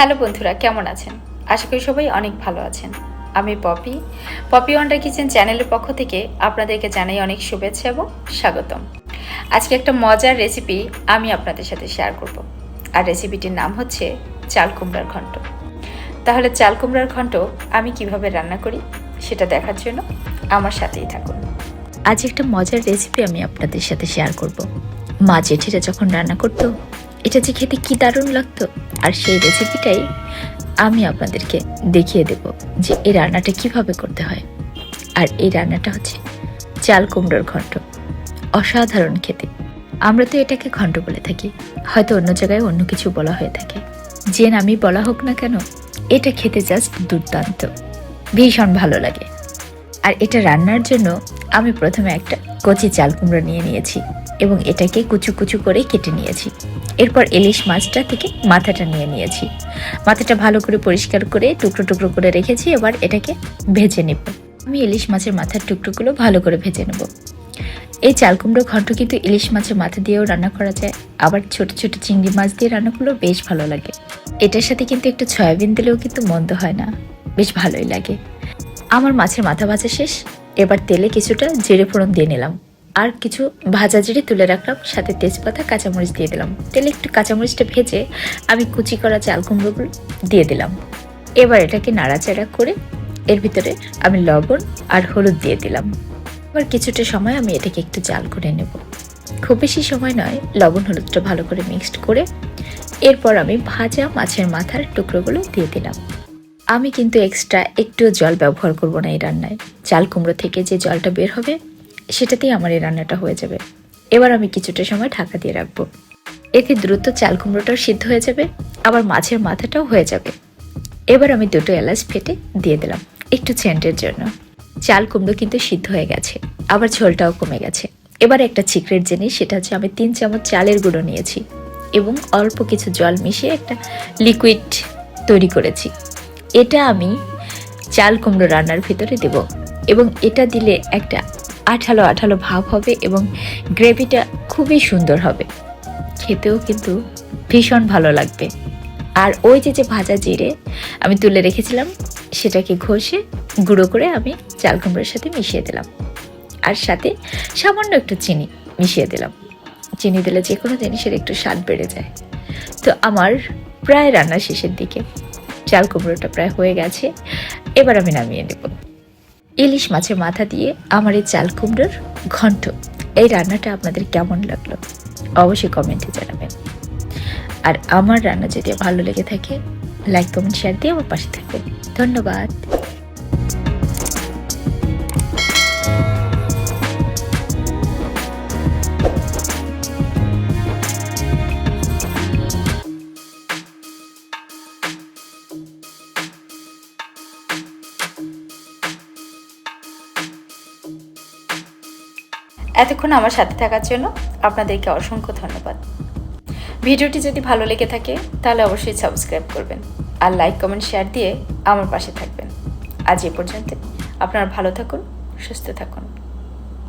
Hello বন্ধুরা, কেমন আছেন? আশা করি সবাই অনেক ভালো আছেন। আমি পপি। পপি ওয়ান্ডার কিচেন চ্যানেলের পক্ষ থেকে আপনাদেরকে জানাই অনেক শুভেচ্ছা এবং স্বাগতম। আজকে একটা মজার রেসিপি আমি আপনাদের সাথে শেয়ার করব। আর রেসিপিটির নাম হচ্ছে চাল কুমড়ার ঘন্ট। তাহলে চাল কুমড়ার ঘন্ট আমি কীভাবে রান্না করি সেটা দেখার জন্য আমার সাথেই থাকুন। আজ একটা মজার রেসিপি আমি আপনাদের সাথে শেয়ার করব। মা জেঠিরা যখন রান্না করতো এটা যে খেতে কি দারুণ লাগতো। আর সেই রেসিপিটাই আমি আপনাদেরকে দেখিয়ে দেব যে এই রান্নাটা কীভাবে করতে হয়। আর এই রান্নাটা হচ্ছে চাল কুমড়োর ঘন্ট, অসাধারণ খেতে। আমরা তো এটাকে ঘন্ট বলে থাকি, হয়তো অন্য জায়গায় অন্য কিছু বলা হয়ে থাকে। যে নামই বলা হোক না কেন, এটা খেতে জাস্ট দুর্দান্ত, ভীষণ ভালো লাগে। আর এটা রান্নার জন্য আমি প্রথমে একটা কচি চাল কুমড়ো নিয়ে নিয়েছি। এবং এটাকে কুচু কুচু করে কেটে নিয়েছি। এরপর ইলিশ মাছটা থেকে মাথাটা নিয়ে নিয়েছি। মাথাটা ভালো করে পরিষ্কার করে টুকরো টুকরো করে রেখেছি, এবার এটাকে ভেজে নেব। আমি ইলিশ মাছের মাথার টুকরোগুলো ভালো করে ভেজে নেব। এই চাল কুমড়ো ঘন্ট কিন্তু ইলিশ মাছের মাথা দিয়েও রান্না করা যায়। আবার ছোট ছোট চিংড়ি মাছ দিয়ে রান্না করলেও বেশ ভালো লাগে। এটার সাথে কিন্তু একটু সয়াবিন দিলেও কিন্তু মন্দ হয় না। বেশ ভালোই লাগে। আমার মাছের মাথা ভাজা শেষ। এবার তেলে কিছুটা জিরে ফোড়ন দিয়ে নিলাম। আর কিছু ভাজা জিরে তুলে রাখলাম, সাথে তেজপাতা, কাঁচামরিচ দিয়ে দিলাম। তেলে একটু কাঁচামরিচটা ভেজে আমি কুচি করা চাল কুমড়োগুলো দিয়ে দিলাম। এবার এটাকে নাড়াচাড়া করে এর ভিতরে আমি লবণ আর হলুদ দিয়ে দিলাম। এবার কিছুটা সময় আমি এটাকে একটু জাল করে নেব। খুব বেশি সময় নয়, লবণ হলুদটা ভালো করে মিক্সড করে এরপর আমি ভাজা মাছের মাথার টুকরোগুলো দিয়ে দিলাম। আমি কিন্তু এক্সট্রা একটু জল ব্যবহার করব না এই রান্নায়। চাল কুমড়ো থেকে যে জলটা বের হবে সেটাতেই আমার এই রান্নাটা হয়ে যাবে। এবার আমি কিছুটা সময় ঢাকা দিয়ে রাখব। এতে দ্রুত চাল কুমড়োটাও সিদ্ধ হয়ে যাবে, আবার মাছের মাথাটাও হয়ে যাবে। এবার আমি দুটো এলাচ ফেটে দিয়ে দিলাম, একটু সেন্টের জন্য। চাল কুমড়ো কিন্তু সিদ্ধ হয়ে গেছে, আবার ঝোলটাও কমে গেছে। এবার একটা সিক্রেট জিনিস, সেটা হচ্ছে আমি তিন চামচ চালের গুঁড়ো নিয়েছি এবং অল্প কিছু জল মিশিয়ে একটা লিকুইড তৈরি করেছি। এটা আমি চাল কুমড়ো রান্নার ভিতরে দেব এবং এটা দিলে একটা আঠালো আঠালো ভাব হবে এবং গ্রেভিটা খুবই সুন্দর হবে। খেতেও কিন্তু ভীষণ ভালো লাগবে। আর ওই যে যে ভাজা জিরে আমি তুলে রেখেছিলাম, সেটাকে ঘষে গুঁড়ো করে আমি চাল কুমড়োর সাথে মিশিয়ে দিলাম। আর সাথে সামান্য একটু চিনি মিশিয়ে দিলাম। চিনি দিলে যে কোনো জিনিসের একটু স্বাদ বেড়ে যায়। তো আমার প্রায় রান্না শেষের দিকে, চাল কুমড়োটা প্রায় হয়ে গেছে, এবার আমি নামিয়ে নেব। ইলিশ মাছের মাথা দিয়ে আমার এই চাল কুমড়োর ঘন্ট, এই রান্নাটা আপনাদের কেমন লাগল? অবশ্যই কমেন্টে জানাবেন। আর আমার রান্না যদি ভালো লেগে থাকে লাইক কমেন্ট শেয়ার দিয়ে আমার পাশে থাকবেন। ধন্যবাদ। এতক্ষণ আমার সাথে থাকার জন্য আপনাদেরকে অসংখ্য ধন্যবাদ। ভিডিওটি যদি ভালো লেগে থাকে, তাহলে অবশ্যই সাবস্ক্রাইব করবেন আর লাইক, কমেন্ট, শেয়ার দিয়ে আমার পাশে থাকবেন। আজ এ পর্যন্ত আপনারা ভালো থাকুন, সুস্থ থাকুন।